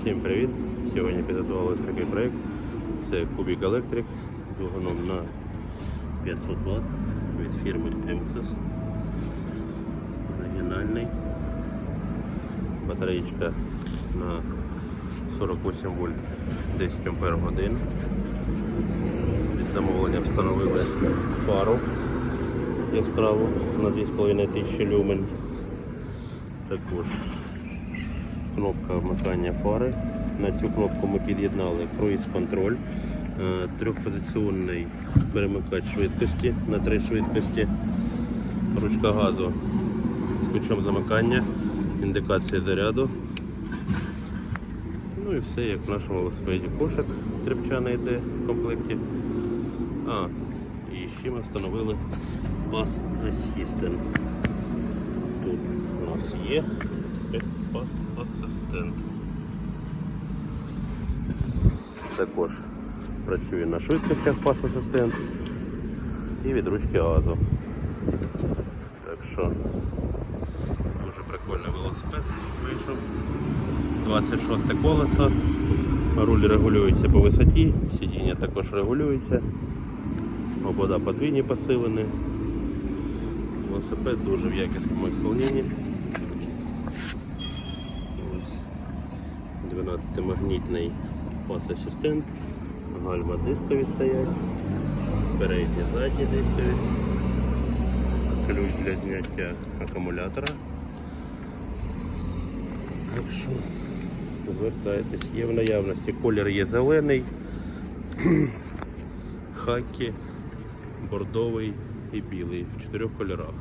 Всім привіт! Сьогодні підготували такий проєкт. Це Кубік Електрик двигуном на 500 Вт від фірми Emxus. Оригінальний. Батареєчка на 48 вольт 10 ампер годин. Від замовлення встановили фару яскраву на 2500 люмен. Також кнопка вмикання фари. На цю кнопку ми під'єднали круїз контроль, е, трьохпозиційний перемикач швидкості на три швидкості, ручка газу з ключом замикання, індикація заряду. Ну і все як в нашому велосипеді. Кошик трепчаний йде в комплекті. А, і ще ми встановили Pass Assistant. Тут у нас є Assistant. Також працює на швидкостях Pass Assistant і від ручки газу. Так що дуже прикольний велосипед вийшов. 26 колесо. Руль регулюється по висоті, сидіння також регулюється. Обода подвійні посилені. Велосипед дуже в якісному ісполненні. Ось 12-магнітний пас-асистент, гальма дискові стоять, передні задні дискові, ключ для зняття акумулятора. Так що звертайтесь, є в наявності. Колір є зелений, хакі, бордовий і білий в чотирьох кольорах.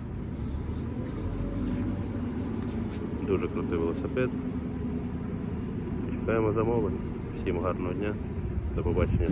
Дуже крутий велосипед. Чекаємо замовлень. Всім гарного дня. До побачення.